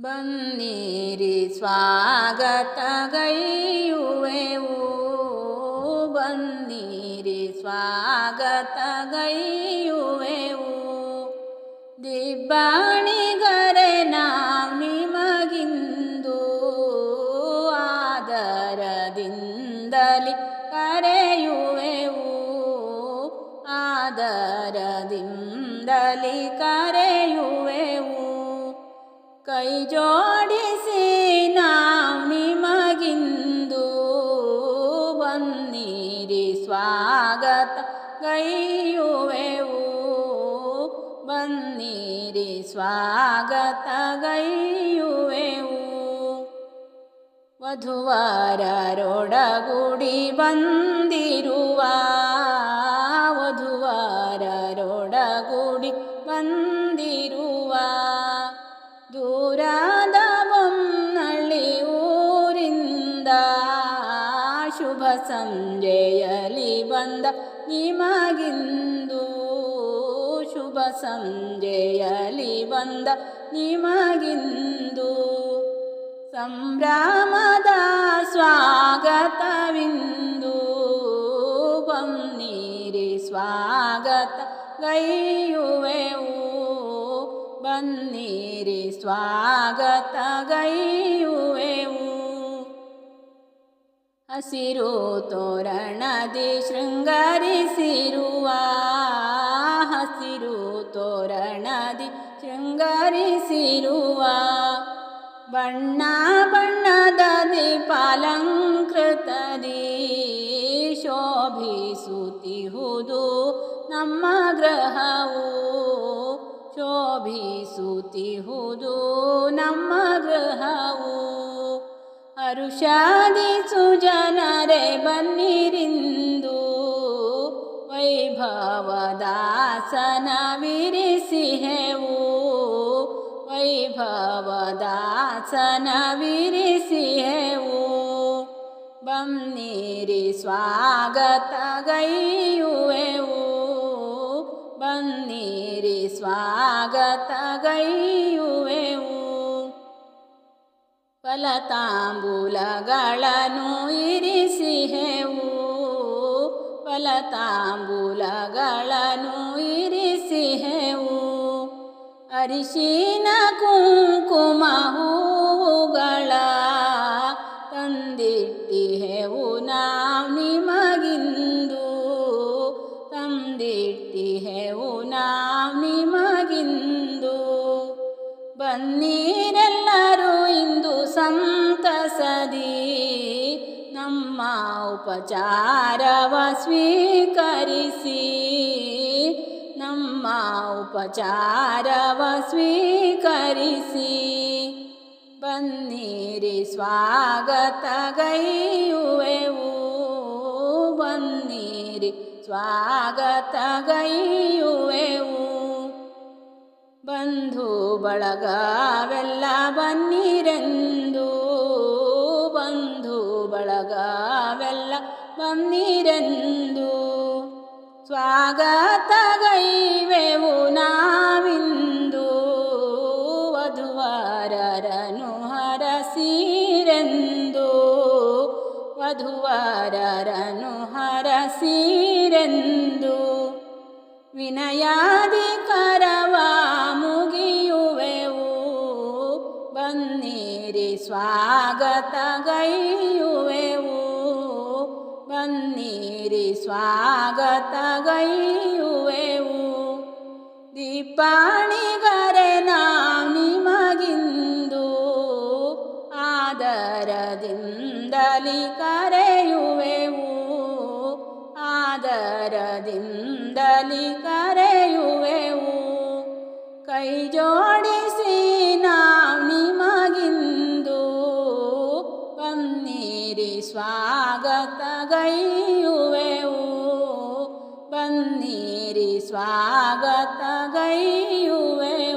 ಬನ್ನಿರಿ ಸ್ವಾಗತಗೈಯುವೆವು. ಬನ್ನಿರಿ ಸ್ವಾಗತಗೈಯುವೆವು. ದಿಬ್ಬಾಣಿಗರೆ ನಾವು ನಿಮಗಿಂದು ಆದರದಿಂದಲಿ ಕರೆಯುವೆವು. ಆದರದಿಂದಲಿ ಕರೆಯುವೆವು. ಕೈ ಜೋಡಿಸಿ ನಾವು ನಿಮಗಿಂದು ಬನ್ನಿರಿ ಸ್ವಾಗತ ಗೈಯುವೆವು ಬನ್ನಿರಿ ಸ್ವಾಗತ ಗೈಯುವೆವು ವಧುವರರೊಡಗೂಡಿ ಬಂದಿರುವ ವಧುವರರೊಡಗೂಡಿ ಬಂದಿರುವ ಸಂಜೆಯಲಿ ಬಂದ ನಿಮಗಿಂದು ಶುಭ ಸಂಜೆಯಲಿ ಬಂದ ನಿಮಗಿಂದು ಸಂಭ್ರಮದ ಸ್ವಾಗತವಿಂದು ಬನ್ನಿರಿ ಸ್ವಾಗತ ಗೈಯುವೆವು. ಬನ್ನಿರಿ ಸ್ವಾಗತ ಗೈಯುವೆವು. ಹಸಿರು ತೋರಣದಿ ಶೃಂಗರಿಸಿರುವ, ಹಸಿರು ತೋರಣದಿ ಶೃಂಗರಿಸಿರುವ ಬಣ್ಣ ಬಣ್ಣದ ದೀಪಾಲಂಕೃತದಿ ಶೋಭಿಸುತ್ತಿಹುದು ನಮ್ಮ ಗ್ರಹವು ಶೋಭಿಸುತ್ತಿಹುದು ನಮ್ಮ ಗ್ರಹವು ಹರುಷಾದಿ ಸುಜನರೇ ಬನ್ನಿರಿಂದು ವೈಭವದಾಸನ ವಿರಿಸಿಹೆವು ವೈಭವದಾಸನ ವಿರಿಸಿಹೆವು ಬನ್ನಿರಿ ಸ್ವಾಗತ ಗೈಯುವೆವು ಬನ್ನಿರಿ ಸ್ವಾಗತ ಗೈಯುವೆವು ಫಲತಾಂಬೂಲಗಳನ್ನು ಇರಿಸಿಹೆವು. ಫಲತಾಂಬೂಲಗಳನ್ನು ಇರಿಸಿಹೆವು. ಅರಿಶಿನ ಕುಂಕುಮ ಹೂವುಗಳ ತಂದಿಟ್ಟಿಹೆವು ನಾವು ನಿಮಗಿಂದು ತಂದಿಟ್ಟಿಹೆವು ನಾವು ನಿಮಗಿಂದು ಬನ್ನಿರೆಲ್ಲರೂ ಉಪಚಾರವ ಸ್ವೀಕರಿಸಿ. ನಮ್ಮ ಉಪಚಾರವ ಸ್ವೀಕರಿಸಿ. ಬನ್ನಿರಿ ಸ್ವಾಗತ ಗೈಯುವೆವು. ಬನ್ನಿರಿ ಸ್ವಾಗತ ಗೈಯುವೆವು. ಬಂಧು ಬಳಗವೆಲ್ಲ ಬನ್ನಿರೆಂದು. ಬಳಗವೆಲ್ಲ ಸ್ವಾಗತಗೈವೆವು ಸ್ವಾಗತ ಗೈವೆವು ನಾವಿಂದು. ವಧುವರರನು ಹರಸೀರೆಂದು. ವಧುವರರನು ಹರಸೀರೆಂದು. ವಿನಯಾಧಿಕರವ ಮುಗಿಯುವೆವು. ಬನ್ನಿರಿ ಸ್ವಾಗತ ಗೈಯುವೆವು ಬನ್ನಿರಿ ಸ್ವಾಗತ ಗೈಯುವೆವು ದೀಪಾಣಿಗರೆ ನಾವು ನಿಮಗಿಂದು ಆದರದಿಂದಲಿ ಕರೆಯುವೆವು ಆದರದಿಂದಲಿ ಕರೆಯುವೆವು मेरे स्वागत गई हुए